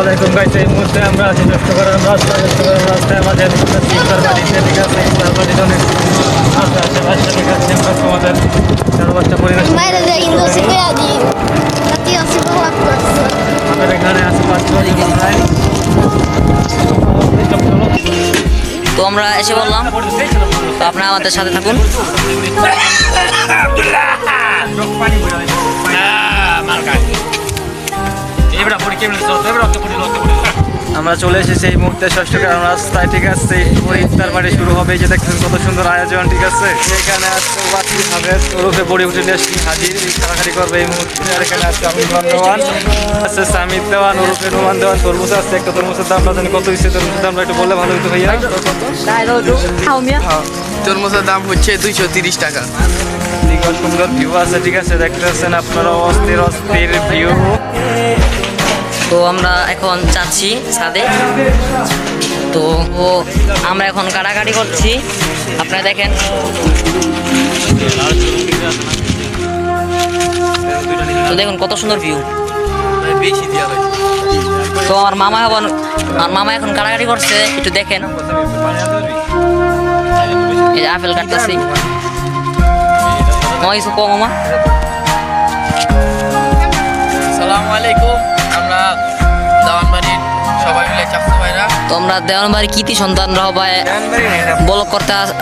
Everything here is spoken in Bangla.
গাইস এই মুহূর্তে আমরা আছি চট্টগ্রাম রাস্তা চট্টগ্রাম রাস্তায় আমাদের বাড়িতে অনেক আস্তে আস্তে পরিবেশ আমাদের এখানে আছে পাঁচ তো আমরা এসে বললাম তো আপনারা আমাদের সাথে থাকুন। আমরা চলে এসেছি এই মুহূর্তে ষষ্ঠগ্রাম রাস্তায় ঠিক আছে? ইফতার বাড়ি শুরু হবে যে দেখছেন কত সুন্দর আয়োজন ঠিক আছে? এখানে আছে ওয়াকি হাফেজ ওরফে বড়ি উঠে হাজির। এই খাড়াখাড়ি করবে এই মুহূর্তে। আর এখানে আছে আমি দেওয়ান আছে সামিদ দেওয়ান ওরফে রোমান দেওয়ান তরমুজ আছে একটা তরমুজের দাম না জানি কত হয়েছে তরমুজের দামটা একটু বললে ভালো হতো ভাইয়া। তরমুজের দাম হচ্ছে দুইশো তিরিশ টাকা। সুন্দর ভিউ আছে ঠিক আছে? দেখতে পাচ্ছেন আপনারা অস্থির অস্থির ভিউ তো আমরা এখন যাচ্ছি ছাদে। তো আমরা এখন কাটাকাটি করছি। আপনারা দেখেন। তো দেখুন কত সুন্দর ভিউ। তো আমার মামা এখন আমার মামা এখন কাটাকাটি করছে। একটু দেখেন। এই আপেল কাটতেছি। কিছু কম মামা। দেওয়ানবাড়ি কীতি সন্তানরা হবায় বলক করতে আস-